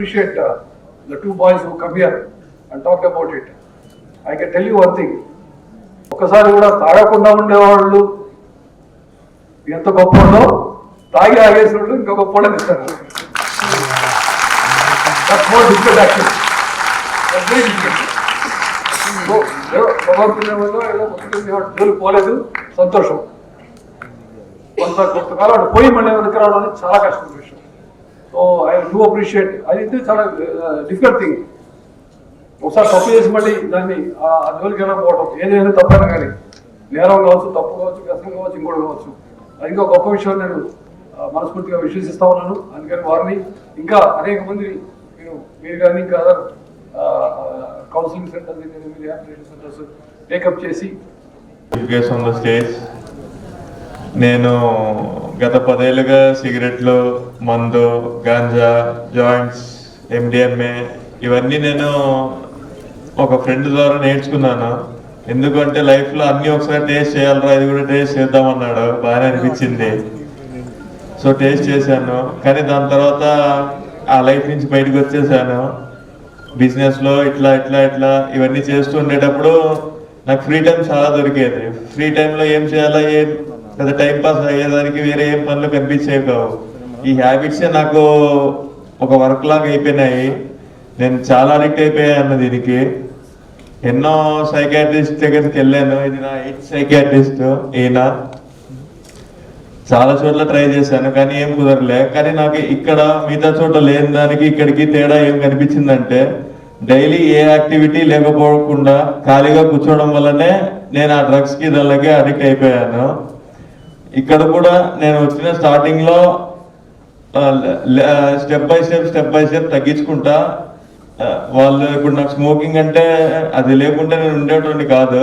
appreciate uh, the two boys who come here and talked about it. I can tell you one thing. ఒకసారి కూడా తాగకుండా ఉండేవాళ్ళు ఎంత గొప్పలో తాగి ఆగేసినట్లు ఇంకా గొప్ప ఇస్తారు జోలు పోలేదు సంతోషం కొంత కొంతకాలం పోయి మళ్ళీ వెనక్కి రావడానికి చాలా కష్టమైన విషయం సో ఐ డూ అప్రిషియేట్. అది ఇది చాలా డిఫికల్ట్ థింగ్. ఒకసారి తప్పు చేసి మళ్ళీ దాన్ని ఆ జోలికి వెళ్ళకపోవడం ఏదైనా తప్పైనా కానీ నేరం కావచ్చు తప్పు కావచ్చు వ్యసనం కావచ్చు ఇంకోటి కావచ్చు. అది ఇంకా గొప్ప విషయం నేను మనస్ఫూర్తిగా విశ్వసిస్తా ఉన్నాను. అందుకని వారిని ఇంకా అనేక మంది మీరు మీరు కానీ ఇంకా other counselling centres rehabilitation centres take up చేసి ఎడ్యుకేషన్ ద స్టేజ్ నేను గత పదేళ్ళుగా సిగరెట్లు మందు గాంజా జాయింట్స్ ఎండిఎంఏ ఇవన్నీ నేను ఒక ఫ్రెండ్ ద్వారా నేర్చుకున్నాను. ఎందుకంటే లైఫ్లో అన్నీ ఒకసారి టేస్ట్ చేయాలరా ఇది కూడా టేస్ట్ చేద్దామన్నాడు. బాగానే అనిపించింది. సో టేస్ట్ చేశాను. కానీ దాని తర్వాత ఆ లైఫ్ నుంచి బయటకు వచ్చేసాను. బిజినెస్లో ఇట్లా ఇట్లా ఇట్లా ఇవన్నీ చేస్తూ ఉండేటప్పుడు నాకు ఫ్రీ టైం చాలా దొరికేది. ఫ్రీ టైంలో ఏం చేయాలో ఏం లేదా టైం పాస్ అయ్యేదానికి వేరే ఏం పనులు కనిపించేవి కావు ఈ హ్యాబిట్సే నాకు ఒక వర్క్ లాగా అయిపోయినాయి. నేను చాలా అడిక్ట్ అయిపోయాను దీనికి. ఎన్నో సైకాట్రిస్ట్ దగ్గరికి వెళ్ళాను. ఇది నా ఎయిత్ సైకాట్రిస్ట్ ఈయన. చాలా చోట్ల ట్రై చేశాను కానీ ఏం కుదరలే. కానీ నాకు ఇక్కడ మిగతా చోట్ల లేని దానికి ఇక్కడికి తేడా ఏం కనిపించిందంటే డైలీ ఏ యాక్టివిటీ లేకపోకుండా ఖాళీగా కూర్చోవడం వల్లనే నేను ఆ డ్రగ్స్కి దానికి అడిక్ట్ అయిపోయాను. ఇక్కడ కూడా నేను వచ్చిన స్టార్టింగ్లో step by step step by step తగ్గించుకుంటా. వాళ్ళు ఇప్పుడు నాకు స్మోకింగ్ అంటే అది లేకుంటే నేను ఉండేటువంటి కాదు.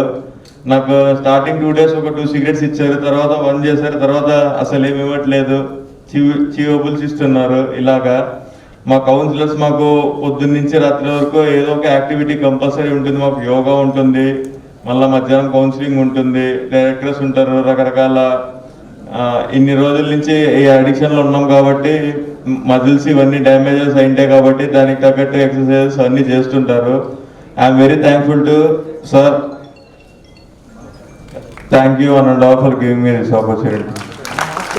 నాకు స్టార్టింగ్ టూ డేస్ ఒక టూ సిగరెట్స్ ఇచ్చారు తర్వాత వన్ చేశారు తర్వాత అసలు ఏమి ఇవ్వట్లేదు. చీవబుల్స్ ఇస్తున్నారు ఇలాగా. మా కౌన్సిలర్స్ మాకు పొద్దున్న నుంచి రాత్రి వరకు ఏదో ఒక యాక్టివిటీ కంపల్సరీ ఉంటుంది మాకు యోగా ఉంటుంది మళ్ళీ మధ్యాహ్నం కౌన్సిలింగ్ ఉంటుంది డైరెక్టర్స్ ఉంటారు రకరకాల ఇన్ని రోజుల నుంచి ఈ అడిక్షన్లో ఉన్నాం కాబట్టి మజిల్స్ ఇవన్నీ డ్యామేజెస్ అయింటాయి కాబట్టి దానికి తగ్గట్టు ఎక్సర్సైజెస్ అన్ని చేస్తుంటారు. I'm very thankful to sir thank you an and all for giving me this opportunity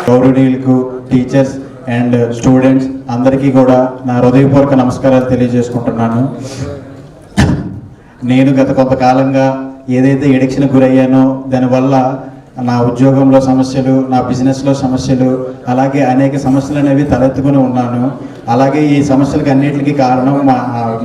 గౌరవనీయులకు teachers and students అందరికీ కూడా నా హృదయపూర్వక నమస్కారాలు తెలియజేసుకుంటున్నాను. నేను గత కొంతకాలంగా ఏదైతే ఎడిక్షన్ గురయ్యానో దానివల్ల నా ఉద్యోగంలో సమస్యలు నా బిజినెస్లో సమస్యలు అలాగే అనేక సమస్యలు అనేవి తలెత్తుకుని ఉన్నాను. అలాగే ఈ సమస్యలకు అన్నిటికీ కారణం మా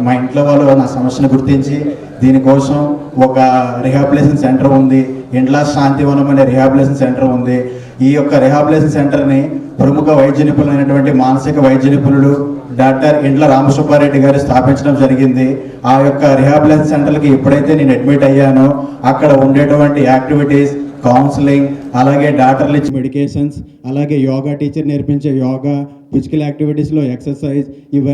మా ఇంట్లో వాళ్ళు నా సమస్యను గుర్తించి దీనికోసం ఒక రిహాబిలేషన్ సెంటర్ ఉంది. ఇండ్లా శాంతివనం అనే రిహాబిలేషన్ సెంటర్ ఉంది. ఈ యొక్క రిహాబిలేషన్ సెంటర్ని ప్రముఖ వైద్య నిపుణులైనటువంటి మానసిక వైద్య నిపుణులు డాక్టర్ ఇండ్ల రామసుబ్బారెడ్డి గారు స్థాపించడం జరిగింది. ఆ యొక్క రిహాబిలేషన్ సెంటర్కి ఎప్పుడైతే నేను అడ్మిట్ అయ్యానో అక్కడ ఉండేటువంటి యాక్టివిటీస్ కౌన్సిలింగ్ అలాగే డాక్టర్లు ఇచ్చే మెడికేషన్స్ అలాగే యోగా టీచర్ నేర్పించే యోగా ఫిజికల్ యాక్టివిటీస్లో ఎక్సర్సైజ్ ఇవన్నీ